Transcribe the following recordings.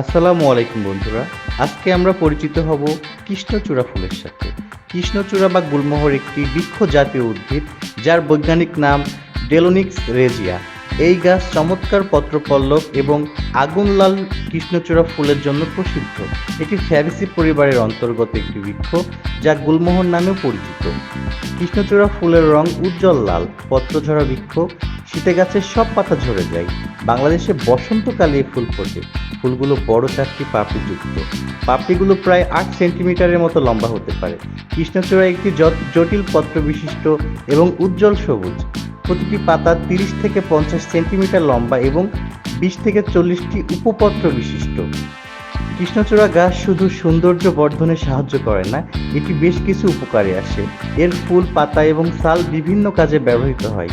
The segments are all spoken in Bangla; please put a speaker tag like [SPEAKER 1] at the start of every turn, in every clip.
[SPEAKER 1] আসসালামু আলাইকুম বন্ধুরা। আজকে আমরা পরিচিত হব কৃষ্ণচূড়া ফুলের সাথে। কৃষ্ণচূড়া বা গুলমোহর একটি বৃক্ষ জাতীয় উদ্ভিদ, যার বৈজ্ঞানিক নাম ডেলোনিক্স রেজিয়া। এই গাছ চমৎকার পত্রপল্লব এবং আগুন লাল কৃষ্ণচূড়া ফুলের জন্য প্রসিদ্ধ। এটি ফ্যাবিসি পরিবারের অন্তর্গত একটি বৃক্ষ, যা গুলমোহর নামেও পরিচিত। কৃষ্ণচূড়া ফুলের রং উজ্জ্বল লাল, পত্রঝরা বৃক্ষ, শীতে গাছের সব পাতা ঝরে যায়। বাংলাদেশে বসন্তকালে ফুল ফোটে। ফুলগুলো বড় চারটি পাপড়িযুক্ত। পাপড়িগুলো প্রায় আট সেন্টিমিটারের মতো লম্বা হতে পারে। কৃষ্ণচূড়া একটি জটিল পত্র বিশিষ্ট এবং উজ্জ্বল সবুজ। প্রতিটি পাতা তিরিশ থেকে পঞ্চাশ সেন্টিমিটার লম্বা এবং বিশ থেকে চল্লিশটি উপপত্র বিশিষ্ট কৃষ্ণচূড়া গাছ শুধু সৌন্দর্য বর্ধনে সাহায্য করে না, এটি বেশ কিছু উপকারে আসে। এর ফুল, পাতা এবং ছাল বিভিন্ন কাজে ব্যবহৃত হয়।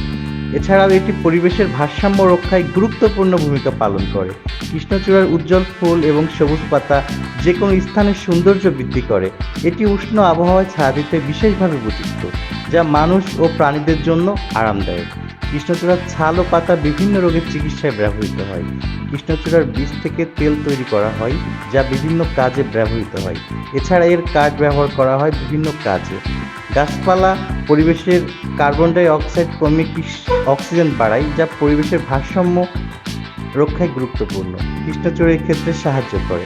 [SPEAKER 1] এছাড়াও এটি পরিবেশের ভারসাম্য রক্ষায় গুরুত্বপূর্ণ ভূমিকা পালন করে। কৃষ্ণচূড়ার উজ্জ্বল ফুল এবং সবুজ পাতা যে কোনো স্থানের সৌন্দর্য বৃদ্ধি করে। এটি উষ্ণ আবহাওয়ায় ছায়া দিতে বিশেষভাবে উপযুক্ত, যা মানুষ ও প্রাণীদের জন্য আরামদায়ক। কৃষ্ণচূড়ার ছাল ও পাতা বিভিন্ন রোগের চিকিৎসায় ব্যবহৃত হয়। কৃষ্ণচূড়ার বীজ থেকে তেল তৈরি করা হয়, যা বিভিন্ন কাজে ব্যবহৃত হয়। এছাড়া এর কাঠ ব্যবহার করা হয় বিভিন্ন কাজে। গাছপালা পরিবেশের কার্বন ডাই অক্সাইড কৃষ- অক্সিজেন বাড়ায়, যা পরিবেশের ভারসাম্য রক্ষায় গুরুত্বপূর্ণ। কৃষ্ণচূড়া ক্ষেত্রে সাহায্য করে।